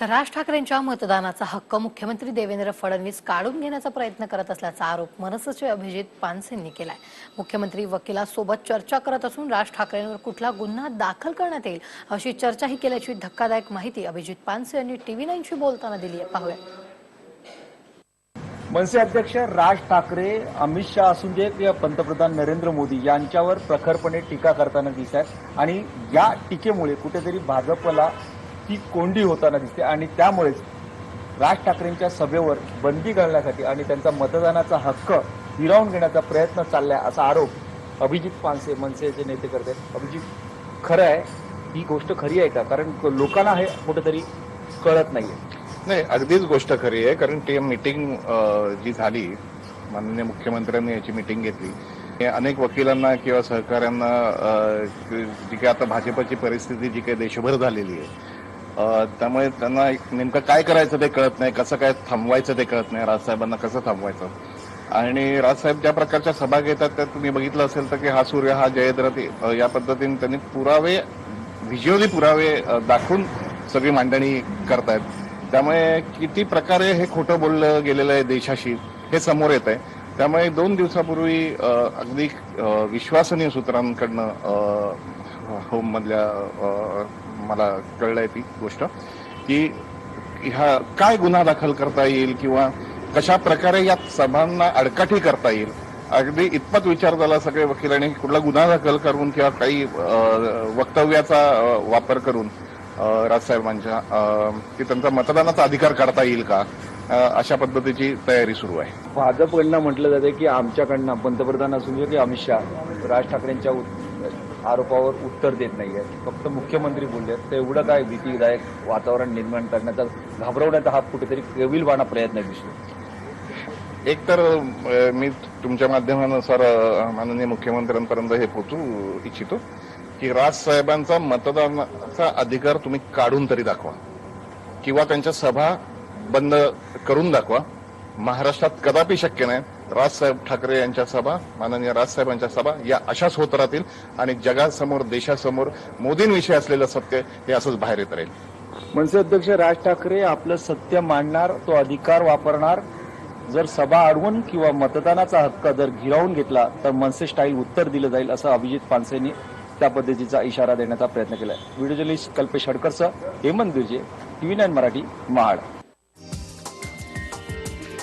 तर राज ठाकरेंच्या मतदानाचा हक्क मुख्यमंत्री देवेंद्र फडणवीस काढून घेण्याचा प्रयत्न करत असल्याचा आरोप मनसचे अभिजित पानसेंनी केलाय. मुख्यमंत्री वकिलासोबत चर्चा करत असून राज ठाकरेंवर कुठला गुन्हा दाखल करण्यात येईल अशी चर्चाही केल्याची धक्कादायक माहिती अभिजित पानसे यांनी टीव्ही नाईनशी बोलताना दिली आहे. पाहूया. मनसे अध्यक्ष राज ठाकरे अमित शहा असून जे किंवा पंतप्रधान नरेंद्र मोदी यांच्यावर प्रखरपणे टीका करताना दिसत आहेत आणि या टीकेमुळे कुठेतरी भाजपला ती कोंडी होताना दिसते आणि त्यामुळेच राज ठाकरेंच्या सभेवर बंदी घालण्यासाठी आणि त्यांचा मतदानाचा हक्क हिरावून घेण्याचा प्रयत्न चाललाय असा आरोप अभिजित पानसे मनसेचे नेते करते अभिजित खरं आहे ही गोष्ट खरी आहे का? कारण लोकांना हे कुठेतरी कळत नाहीये. नाही अगदीच गोष्ट खरी आहे कारण ती मिटिंग जी झाली माननीय मुख्यमंत्र्यांनी याची मिटिंग घेतली. हे अनेक वकिलांना किंवा सहकाऱ्यांना जी काही आता भाजपची परिस्थिती जी काही देशभर झालेली आहे त्यामुळे त्यांना एक नेमकं काय करायचं ते कळत नाही कसं काय थांबवायचं ते कळत नाही राजसाहेबांना कसं थांबवायचं. आणि राजसाहेब ज्या प्रकारच्या सभा घेतात त्यात तुम्ही बघितलं असेल तर की हा सूर्य हा जयद्रथी या पद्धतीने त्यांनी पुरावे व्हिज्युअली पुरावे दाखवून सगळी मांडणी करतायत. त्यामुळे किती प्रकारे हे खोटं बोललं गेलेलं आहे देशाशी हे समोर येत आहे त्यामुळे दोन दिवसापूर्वी अगदी विश्वसनीय सूत्रांकडनं होममधल्या मला मला कळलंय ती गोष्ट की ह्या काय गुन्हा दाखल करता येईल किंवा कशा प्रकारे या सभांना अडकाठी करता येईल? अगदी इतपत विचार झाला सगळे वकिलांनी कुठला गुन्हा दाखल करून किंवा काही वक्तव्याचा वापर करून राजसाहेबांच्या की त्यांचा मतदानाचा अधिकार काढता येईल का? अशा पद्धतीची तयारी सुरू आहे. भाजपकडनं म्हटलं जाते की आमच्याकडनं पंतप्रधान असून की अमित शहा राज ठाकरेंच्या उत- आरोपावर उत्तर देत नाही आहेत फक्त मुख्यमंत्री बोलले आहेत. तर एवढं काय भीतीदायक वातावरण निर्माण करण्याचा घाबरवण्याचा हा कुठेतरी केविलवाणा प्रयत्न दिसतो एक तर मी तुमच्या माध्यमानुसार माननीय मुख्यमंत्र्यांपर्यंत हे पोचू इच्छितो की राजसाहेबांचा मतदानाचा अधिकार तुम्ही काढून तरी दाखवा. किंवा त्यांच्या सभा बंद करून दाखवा. महाराष्ट्रात कदापि शक्य नाही. राजसाहेब ठाकरे यांच्या सभा माननीय राजसाहेबांच्या सभा या अशाच होत राहतील आणि जगासमोर देशासमोर मोदींविषयी असलेलं सत्य हे असंच बाहेर येत राहील. मनसे अध्यक्ष राज ठाकरे आपलं सत्य मांडणार तो अधिकार वापरणार. जर सभा अडवून किंवा मतदानाचा हक्क जर गिरावून घेतला तर मनसे स्टाईल उत्तर दिलं जाईल असं अभिजित पानसेंनी त्या पद्धतीचा इशारा देण्याचा प्रयत्न केला व्हिडिओ जर्नलिस्ट कल्पेश हडकरसह हेमंत बिर्जे टीव्ही नाईन मराठी महाड.